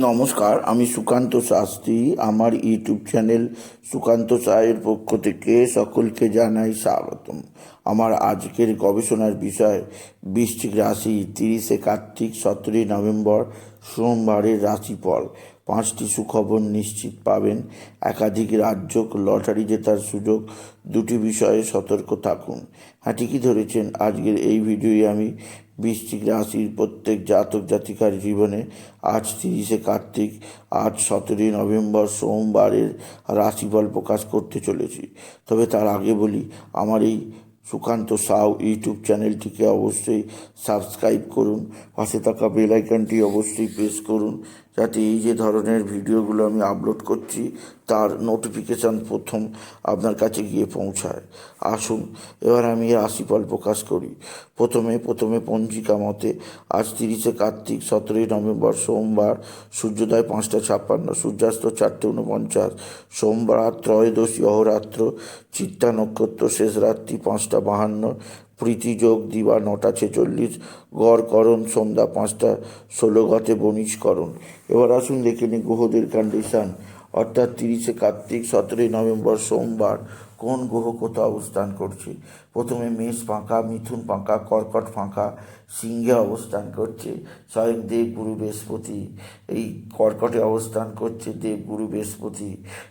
নমস্কার, আমি সুকান্ত শাস্ত্রী। আমার ইউটিউব চ্যানেল সুকান্ত সাহের পক্ষ থেকে সকলকে জানাই স্বাগতম। আমার আজকের গবেষণার বিষয়, বৃশ্চিক রাশি তিরিশে কার্তিক সতেরোই নভেম্বর, সোমবারের রাশিফল। পাঁচটি সুখবর নিশ্চিত পাবেন। একাধিক রাজ্য লটারি জেতার সুযোগ, দুটি বিষয়ে সতর্ক থাকুন। হ্যাঁ ঠিকই ধরেছেন, আজকের এই ভিডিওয়ে আমি বৃশ্চিক রাশির প্রত্যেক জাতক জাতিকার জীবনে আজ তিরিশে কার্তিক, আজ সতেরোই নভেম্বর সোমবারের রাশিফল প্রকাশ করতে চলেছি। তবে তার আগে বলি, আমার এই সুকান্ত সাউ ইউটিউব চ্যানেলটিকে অবশ্যই সাবস্ক্রাইব করুন, পাশে থাকা বেলাইকানটি অবশ্যই প্রেস করুন যাতে এই যে ধরনের ভিডিওগুলো আমি আপলোড করছি, তার নোটিফিকেশান প্রথম আপনার কাছে গিয়ে পৌঁছায়। আসুন, এবার আমি রাশিফল প্রকাশ করি। প্রথমে প্রথমে পঞ্জিকা মতে আজ তিরিশে কার্তিক, সতেরোই নভেম্বর সোমবার, সূর্যোদয় পাঁচটা ছাপ্পান্ন, সূর্যাস্ত চারটে উনপঞ্চাশ সোমবার ত্রয়োদশী অহরাত্র, চিত্তা নক্ষত্র শেষ রাত্রি পাঁচটা বাহান্ন প্রীতিযোগ দিবা নটা ছেচল্লিশ, গড় করণ সন্ধ্যা পাঁচটা, ষোলো গতে বণিজকরণ এবার আসুন দেখে নিই গ্রহদের কন্ডিশন অর্থাৎ তিরিশে কার্তিক, সতেরোই নভেম্বর সোমবার কোন গ্রহ কোথাও অবস্থান করছে? প্রথমে মেষ ফাঁকা, মিথুন ফাঁকা, কর্কট ফাঁকা, সিংহে অবস্থান করছে, স্বয়ং দেবগুরু বৃহস্পতি। এই কর্কটে অবস্থান করছে দেবগুরু বৃহস্পতি।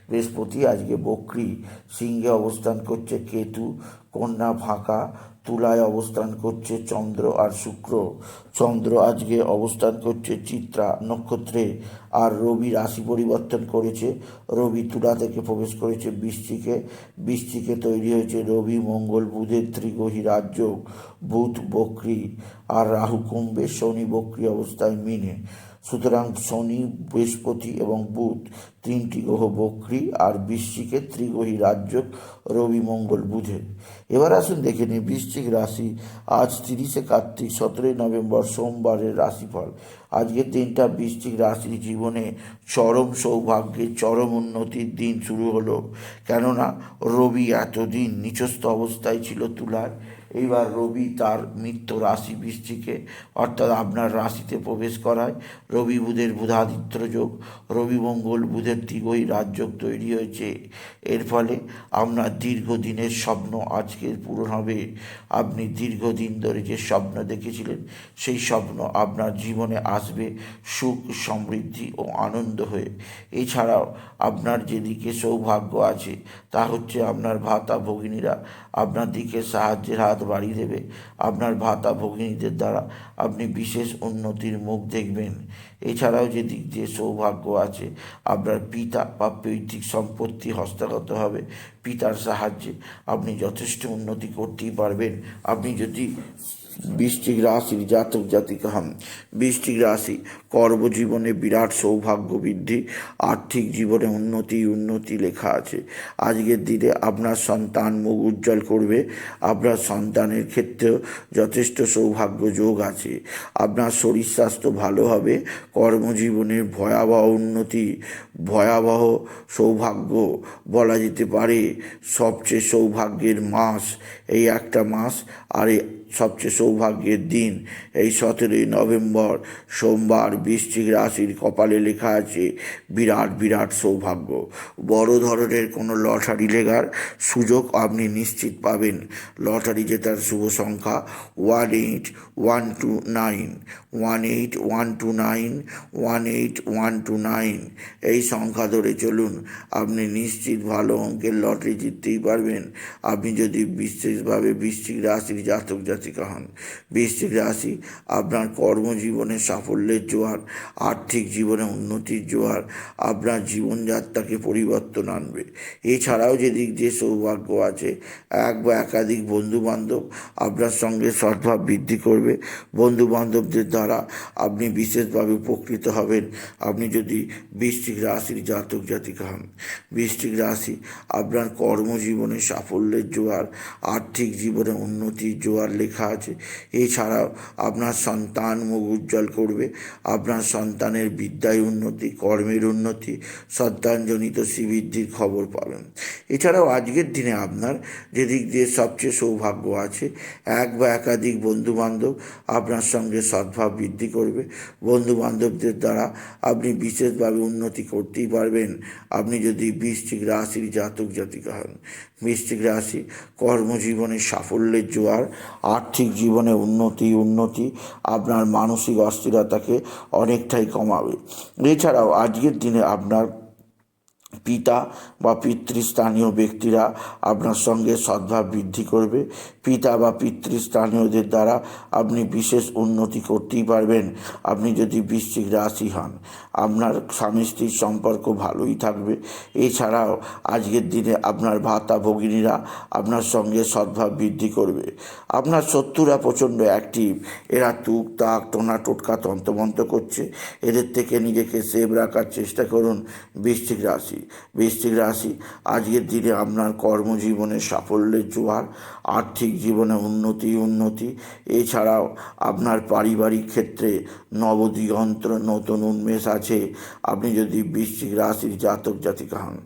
বৃহস্পতি আজকে বকরি, সিংহে অবস্থান করছে কেতু, কন্যা ফাঁকা তুলায় অবস্থান করছে চন্দ্র আর শুক্র। চন্দ্র আজকে অবস্থান করছে চিত্রা নক্ষত্রে আর রবি রাশি পরিবর্তন করেছে। রবি তুলা থেকে প্রবেশ করেছে বৃষ্টিকে বৃষ্টিকে তৈরি হয়েছে রবি, মঙ্গল, বুধের ত্রিগ্রহী রাজ্য, বুধ, বক্রি আর রাহু কুম্ভে শনি, বক্রি অবস্থায় মিনে। সুতরাং শনি, বৃহস্পতি এবং বুধ তিনটি গ্রহ বক্রি আর বৃশ্চিকে ত্রিগ্রহী রাজ্য রবি মঙ্গল বুধের এবার আসুন দেখে নিই বৃশ্চিক রাশি। আজ তিরিশে কার্তিক, সতেরোই নভেম্বর, সোমবারের রাশিফল। আজকের দিনটা বৃশ্চিক রাশির জীবনে চরম সৌভাগ্যের চরম উন্নতির দিন শুরু হলো। কেননা রবি এতদিন নিচস্থ অবস্থায় ছিল তুলার। এইবার রবি তার মিত্র রাশি বৃষ্টিকে অর্থাৎ আপনার রাশিতে প্রবেশ করায়। রবি বুধের বুধাদিত্য যোগ, রবি মঙ্গল বুধের ত্রিগই রাজযোগ তৈরি হয়েছে। এর ফলে আপনার দীর্ঘদিনের স্বপ্ন আজকে পূরণ হবে। আপনি দীর্ঘদিন ধরে যে স্বপ্ন দেখেছিলেন, সেই স্বপ্ন আপনার জীবনে আসবে সুখ, সমৃদ্ধি ও আনন্দ হয়ে। এছাড়াও আপনার যেদিকে সৌভাগ্য আছে, তা হচ্ছে আপনার ভাতা ভগিনীরা আপনার দিকে সাহায্যের হাত বাড়িয়ে দেবে। আপনার ভাতা ভগিনীদের দ্বারা আপনি বিশেষ উন্নতির মুখ দেখবেন। এছাড়াও যে দিক দিয়ে সৌভাগ্য আছে, আপনার পিতা বা পৈতৃক সম্পত্তি হস্তগত হবে। পিতার সাহায্যে আপনি যথেষ্ট উন্নতি করতেই পারবেন। আপনি যদি বৃষ্টিক রাশির জাতক জাতিকা হন বৃষ্টিক রাশি, কর্মজীবনে বিরাট সৌভাগ্য বৃদ্ধি, আর্থিক জীবনে উন্নতি উন্নতি লেখা আছে। আজকের দিনে আপনার সন্তান মুখ উজ্জ্বল করবে, আপনার সন্তানের ক্ষেত্রেও যথেষ্ট সৌভাগ্য যোগ আছে। আপনার শরীর স্বাস্থ্য ভালো হবে, কর্মজীবনের ভয়াবহ উন্নতি, ভয়াবহ সৌভাগ্য বলা যেতে পারে। সবচেয়ে সৌভাগ্যের মাস, এই একটা মাস, আর সবচেয়ে সৌভাগ্যের দিন। এই সতেরোই নভেম্বর সোমবার বৃশ্চিক রাশির কপালে লেখা আছে, বিরাট বিরাট সৌভাগ্য। বড় ধরনের কোনো লটারি লেগার সুযোগ আপনি নিশ্চিত পাবেন। লটারি জেতার শুভ সংখ্যা one eight one two nine, one eight one two nine, one eight one two nine. এই সংখ্যা ধরে চলুন, আপনি নিশ্চিত ভালো অঙ্কের লটারি জিততেই পারবেন। আপনি যদি বিশেষভাবে বৃশ্চিক রাশির জাতক জাতিকা হন। বৃশ্চিক রাশি আপনার কর্মজীবনে সাফল্যের জোয়ার, আর্থিক জীবনে উন্নতির জোয়ার, আপনার জীবনযাত্রাকে পরিবর্তন আনবে। এছাড়াও যে দিক দিয়ে সৌভাগ্য আছে, এক বা একাধিক বন্ধু বান্ধব আপনার সঙ্গে সদ্ভাব বৃদ্ধি করবে। বন্ধু বান্ধবদের দ্বারা আপনি বিশেষভাবে উপকৃত হবেন। আপনি যদি বৃশ্চিক রাশির জাতক জাতিকা হন, বৃশ্চিক রাশি আপনার কর্মজীবনে সাফল্যের জোয়ার, আর্থিক জীবনে উন্নতির জোয়ার লেখা আছে। এছাড়াও আপনার সন্তান মুখ উজ্জ্বল করবে, আপনার সন্তানের বিদ্যায় উন্নতি, কর্মের উন্নতি সন্তানজনিত শ্রীবৃদ্ধির খবর পাবেন। এছাড়াও আজকের দিনে আপনার যেদিক দিয়ে সবচেয়ে সৌভাগ্য আছে, এক বা একাধিক বন্ধুবান্ধব আপনার সঙ্গে সদ্ভাব বৃদ্ধি করবে। বন্ধু বান্ধবদের দ্বারা আপনি বিশেষভাবে উন্নতি করতেই পারবেন। আপনি যদি বৃশ্চিক রাশির জাতক জাতিকা হন, বৃশ্চিক রাশি কর্মজীবনে সাফল্যের জোয়ার আর্থিক জীবনে উন্নতি উন্নতি আপনার মানসিক অস্থিরতাকে অনেকটাই কমাবে। এছাড়াও আজকের দিনে আপনার পিতা বা পিতৃস্থানীয় ব্যক্তিরা আপনার সঙ্গে সদ্ভাব বৃদ্ধি করবে। পিতা বা পিতৃস্থানীয়দের দ্বারা আপনি বিশেষ উন্নতি করতেই পারবেন। আপনি যদি বৃশ্চিক রাশি হন, আপনার স্বামী স্ত্রীর সম্পর্ক ভালোই থাকবে। এছাড়াও আজকের দিনে আপনার ভাতা ভগিনীরা আপনার সঙ্গে সদ্ভাব বৃদ্ধি করবে। আপনার শত্রুরা প্রচণ্ড অ্যাক্টিভ এরা তুক তাক, টোনা টোটকা তন্তমন্ত করছে। এদের থেকে নিজেকে সেভ রাখার চেষ্টা করুন বৃশ্চিক রাশি। বৃশ্চিক রাশি। আজকের দিনে আপনার কর্মজীবনে সাফল্যের জোয়ার, আর্থিক জীবনে উন্নতি উন্নতি। এছাড়াও আপনার পারিবারিক ক্ষেত্রে নবদিগন্ত নতুন উন্মেষ আছে। আপনি যদি বৃশ্চিক রাশির জাতক জাতিকা হন,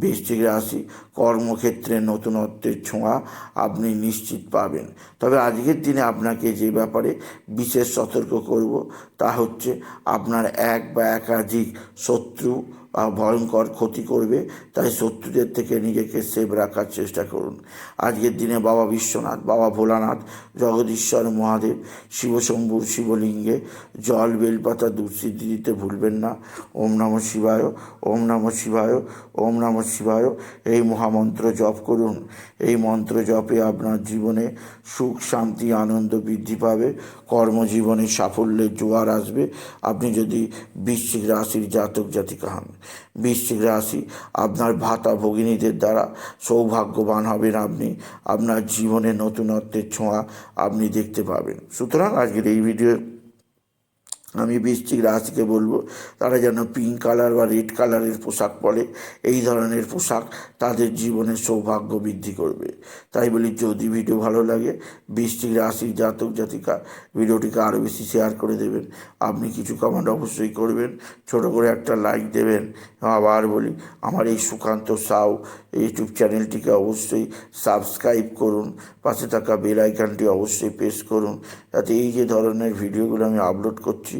বৃশ্চিক রাশি কর্মক্ষেত্রে নতুনত্বের ছোঁয়া আপনি নিশ্চিত পাবেন। তবে আজকের দিনে আপনাকে যে ব্যাপারে বিশেষ সতর্ক করব তা হচ্ছে আপনার এক বা একাধিক শত্রু ভয়ঙ্কর ক্ষতি করবে, তাই শত্রুদের থেকে নিজেকে সেভ রাখার চেষ্টা করুন। আজকের দিনে বাবা বিশ্বনাথ, বাবা ভোলানাথ, জগদীশ্বর মহাদেব, শিবশম্ভুর শিবলিঙ্গে জল বেলপাতা দুঃসিদ্ধি দিতে ভুলবেন না। ওম নম শিবায়, ওম নম শিবায়, ওম নম শিবায়। এই মহামন্ত্র জপ করুন। এই মন্ত্র জপে আপনার জীবনে সুখ, শান্তি, আনন্দ বৃদ্ধি পাবে। কর্মজীবনে সাফল্যের জোয়ার আসবে। আপনি যদি বৃশ্চিক রাশির জাতক জাতিকা হন বৃশ্চিক রাশি, আপনার ভাতা ভগিনীদের দ্বারা সৌভাগ্যবান হবেন আপনি। আপনার জীবনে নতুনত্বের ছোঁয়া আপনি দেখতে পাবেন। সুতরাং আজকের এই ভিডিও আমি বৃশ্চিক রাশিকে বলব, তারা যেন পিঙ্ক কালার বা রেড কালারের পোশাক পরে, এই ধরনের পোশাক তাদের জীবনে সৌভাগ্য বৃদ্ধি করবে। তাই বলি, যদি ভিডিও ভালো লাগে, বৃশ্চিক রাশির জাতক জাতিকা ভিডিওটিকে আরও বেশি শেয়ার করে দেবেন। আপনি কিছু কমেন্ট অবশ্যই করবেন, ছোট করে একটা লাইক দেবেন। আবার বলি, আমার এই সুকান্ত সাউ ইউটিউব চ্যানেলটিকে অবশ্যই সাবস্ক্রাইব করুন, পাশে থাকা বেল আইকনটি অবশ্যই প্রেস করুন, যাতে এই যে ধরনের ভিডিওগুলো আমি আপলোড করছি